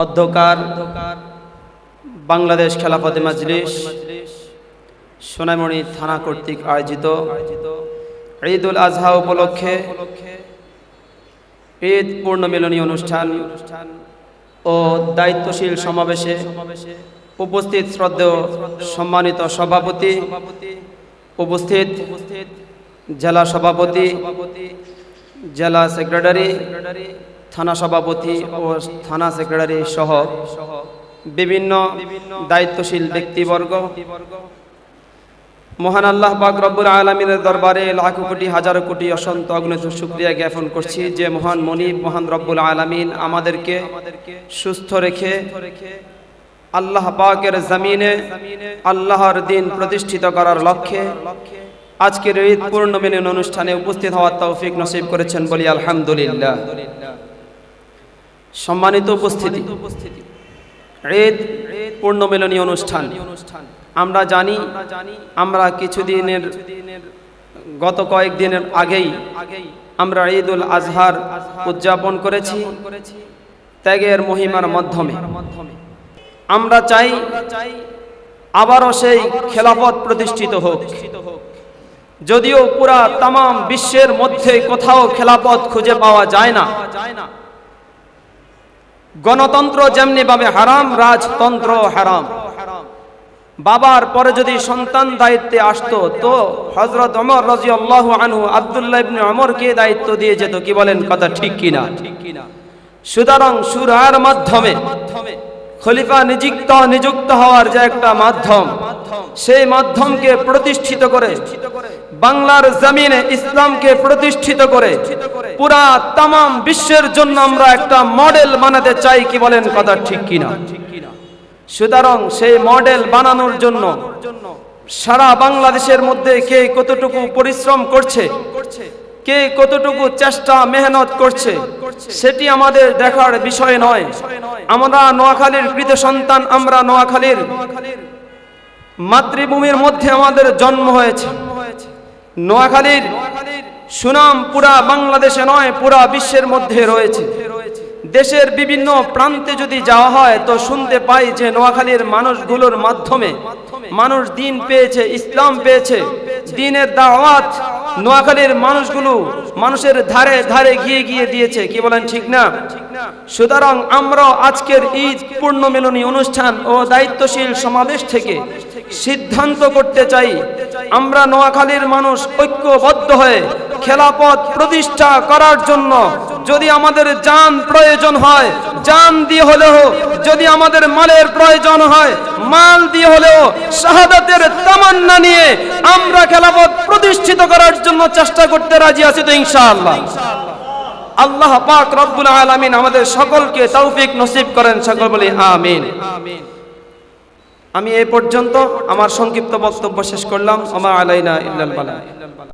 অধ্যকার বাংলাদেশ খেলাফতে মাজলিস সোনামণি থানা কর্তৃক আয়োজিত ঈদ উল আজহা উপলক্ষে ঈদ পূর্ণমিলনী অনুষ্ঠান ও দায়িত্বশীল সমাবেশে উপস্থিত শ্রদ্ধেয় সম্মানিত সভাপতি, উপস্থিত জেলা সভাপতি, জেলা সেক্রেটারি থানা সভাপতি ও থানা সেক্রেটারি সহ বিভিন্ন দায়িত্বশীল ব্যক্তিবর্গ। মহান আল্লাহ পাক রব্বুল আলমিনের দরবারে লাখো কোটি, হাজারো কোটি অসন্ত অগ্নিত শুক্রিয়া জ্ঞাপন করছি যে মহান মনিব, মহান রব্বুল আলমিন আমাদেরকে সুস্থ রেখে আল্লাহ পাকের জমিনে আল্লাহর দিন প্রতিষ্ঠিত করার লক্ষ্যে আজকের ঈদ পূর্ণ পূর্ণমিলন অনুষ্ঠানে উপস্থিত হওয়ার তৌফিক নসিব করেছেন বলি আলহামদুলিল্লাহ। সম্মানিত উপস্থিতি। ঈদ পূর্ণমিলনী অনুষ্ঠান। আমরা জানি আমরা কিছুদিনের গত কয়েকদিনের আগেই আমরা ঈদ উল আজহার উদযাপন করেছি। ত্যাগের মহিমার মাধ্যমে। আমরা চাই আবারও সেই খেলাফত প্রতিষ্ঠিত হোক। যদিও পুরা তাম বিশ্বের মধ্যে কোথাও খেলাপথ খুঁজে পাওয়া যায় না। গণতন্ত্র যেমনি ভাবে হারাম, রাজতন্ত্র হারাম। বাবার পরে যদি সন্তান দায়িত্বে আসতো, তো হজরত অমর রাজি আল্লাহ আনহু আবদুল্লাহ ইবনে অমরকে দায়িত্ব দিয়ে যেত, কি বলেন? কথা ঠিক কিনা? সুতরাং সুরার মাধ্যমে খলিফা নিযুক্ত নিযুক্ত হওয়ার যে একটা মাধ্যম, সেই মাধ্যমকে প্রতিষ্ঠিত করে বাংলার জমিনে ইসলামকে প্রতিষ্ঠিত করে পুরা তাম বিশ্বের জন্য আমরা একটা মডেল বানাতে চাই কি বলেন কথা ঠিক কিনা? সুতরাং সেই মডেল বানানোর জন্য সারা বাংলাদেশের মধ্যে কে কতটুকু পরিশ্রম করছে, কে কতটুকু চেষ্টা, মেহনত করছে, সেটি আমাদের দেখার বিষয় নয়। আমরা নোয়াখালীর কৃত সন্তান, আমরা নোয়াখালীর মাতৃভূমির মধ্যে আমাদের জন্ম হয়েছে। নোয়াখালীর সুনাম পুরা বাংলাদেশে নয়, পুরা বিশ্বের মধ্যে রয়েছে। দেশের বিভিন্ন প্রান্তে যদি যাওয়া হয়, তো শুনতে পাই যে নোয়াখালীর মানুষগুলোর মাধ্যমে মানুষ দিন পেয়েছে, ইসলাম পেয়েছে। দিনের দাওয়াত নোয়াখালীর মানুষগুলো মানুষের ধারে ধারে গিয়ে গিয়ে দিয়েছে। কি বলেন, ঠিক না? সুতরাং আমরাও আজকের ঈদ পূর্ণমিলনী অনুষ্ঠান ও দায়িত্বশীল সমাবেশ থেকে সিদ্ধান্ত করতে চাই আমরা নোয়াখালীর মানুষ ঐক্যবদ্ধ হয়ে খেলাপথ প্রতিষ্ঠা করার জন্য যদি আমাদের যান প্রয়োজন হয়, যান দিয়ে হলেও যদি আমাদের মালের প্রয়োজন হয়, মাল দিয়ে হলেও শাহাদাতের তামান্না নিয়ে আমরা খেলাপথ প্রতিষ্ঠিত করার জন্য চেষ্টা করতে রাজি আছি তো ইনশাআল্লাহ। আল্লাহ পাক রব্বুল আলামিন আমাদের সকলকে তৌফিক নসিব করেন, সকল বলে বলি আমিন। আমি এই পর্যন্ত আমার সংক্ষিপ্ত বক্তব্য শেষ করলাম। আমার আলাইনা ইল্লাল বালা।